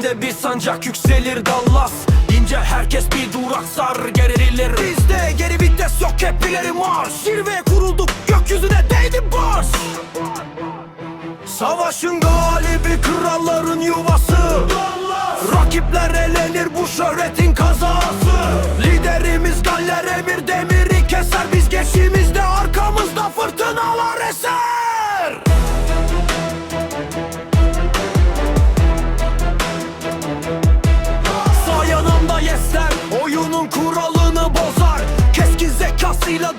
Önde bir sancak yükselir Dallas. İnce herkes bir duraksar gerilir Bizde geri vites yok hep ileri marş Zirveye kurulduk gökyüzüne değdi baş Savaşın galibi kralların yuvası. Rakipler elenir bu şöhretin kazası. Liderimiz galler emir demiri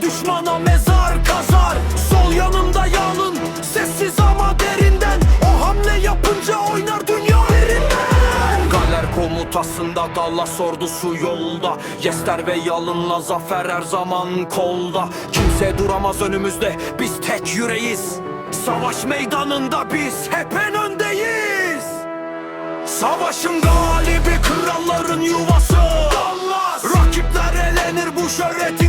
Düşmana mezar kazar. Sol yanımda yalın Sessiz ama derinden. O hamle yapınca oynar dünya derinden Galer komutasında Dallas ordusu yolda. Yester ve yalınla zafer her zaman kolda. Kimse duramaz önümüzde Biz tek yüreğiz. Savaş meydanında biz hep en öndeyiz. Savaşın galibi kralların yuvası. Dallas. Rakipler elenir bu şöhret